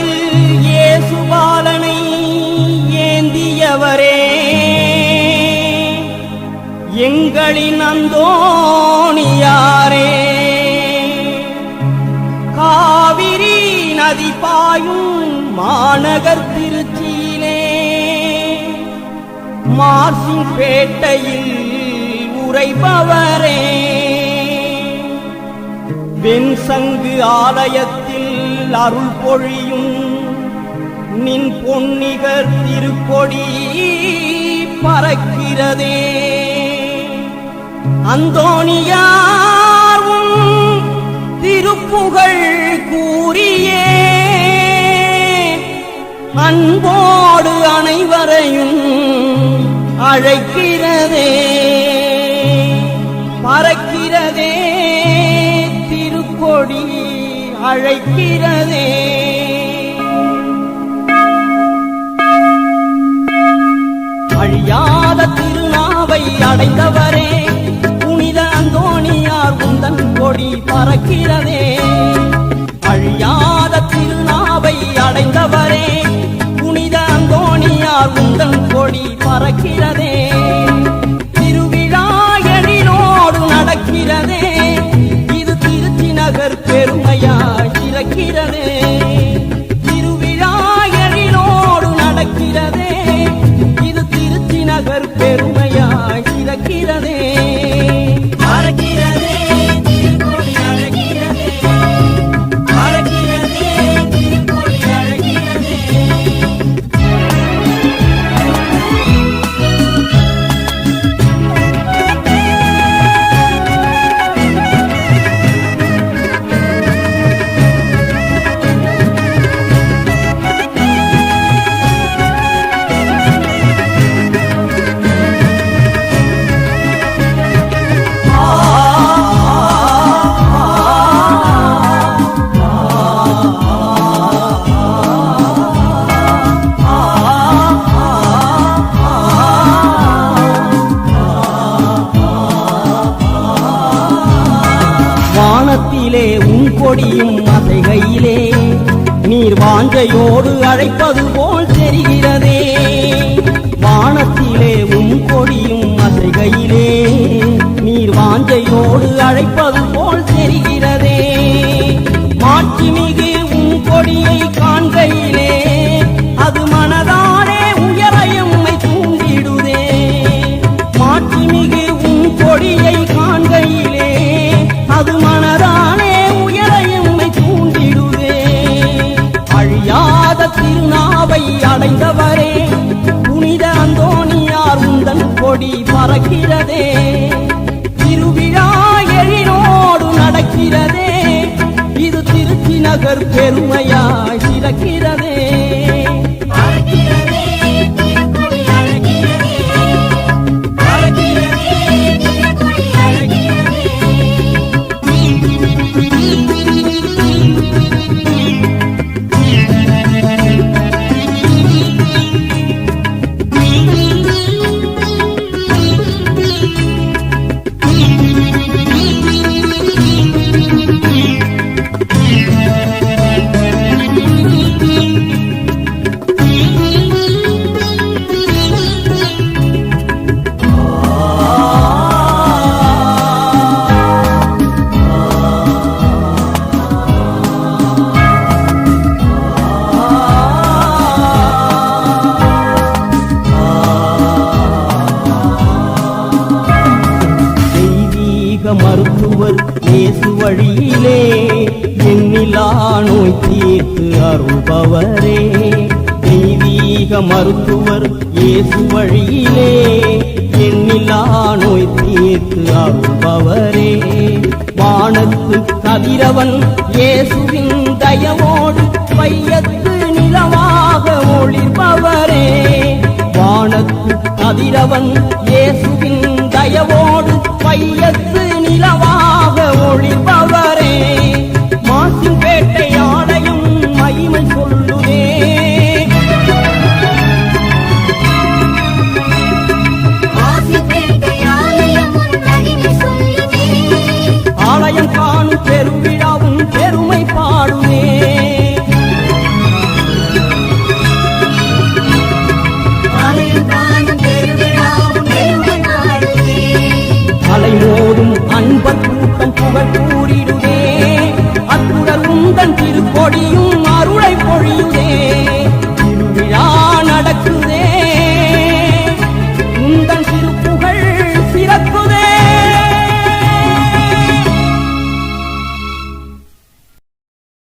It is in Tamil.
மலையில் ஏசுபாலனை ஏந்தியவரே. எங்களின் அந்தோணியாரே. காவிரி நதி பாயும் மாநகர் திருச்சியிலே. மார்சின் பேட்டையில் உரைபவரே வெண்சங்கு ஆலயத்தில் அருள் பொழியும் நின் பொன்னிகர் திருக்கொடி பறக்கிறதே. அந்தோணியாரும் திருப்புகழ் கூறியே. அன்போடு அனைவரையும் அழைக்கிறதே. பறக்கிறதே திருக்கொடி அழைக்கிறதே. அழியாத திருநாவை அடைந்தவரே புனித அந்தோணியார் உந்தன் கொடி பறக்கிறதே. அழியாத திருநாவை அடைந்தவரே புனித அந்தோணியார் உந்தன் கொடி பறக்கிறதே. திருவிழா எழிலோடு நடக்கிறதே இது திருச்சி நகர் பெருமையா நடக்கிறதே. திருவிழாயரிலோடு நடக்கிறதே. இது திருச்சி நகர் பெருமையாய் இருக்கிறதே நீர் வாஞ்சையோடு அழைப்பது போல் தெரிகிறதே. வானத்திலே உன் கொடியும் அசைகையிலே நீர் வாஞ்சையோடு அழைப்பது போல் அழியாத திருநாவை அடைந்தவரே புனித அந்தோணியார் உந்தன் கொடி பறக்கிறதே. திருவிழா எழினோடு நடக்கிறதே இது திருச்சி நகர் பெருமையாய் சிறக்கிறதே. தெய்வீக மருத்துவர் இயேசு வழியிலே எண்ணிலா நோய் தீர்த்து அருள்பவரே. தெய்வீக மருத்துவர் இயேசு வழியிலே எண்ணிலா நோய் தீர்த்து அருள்பவரே. வானத்து கதிரவன் இயேசுவின் தயவோடு பையத்து நிலவாக ஒளிர்பவரே. வானத்து கதிரவன் இயேசுவின் தயவோடு பையத்து நிலவாக ஒளிர்பவரே moment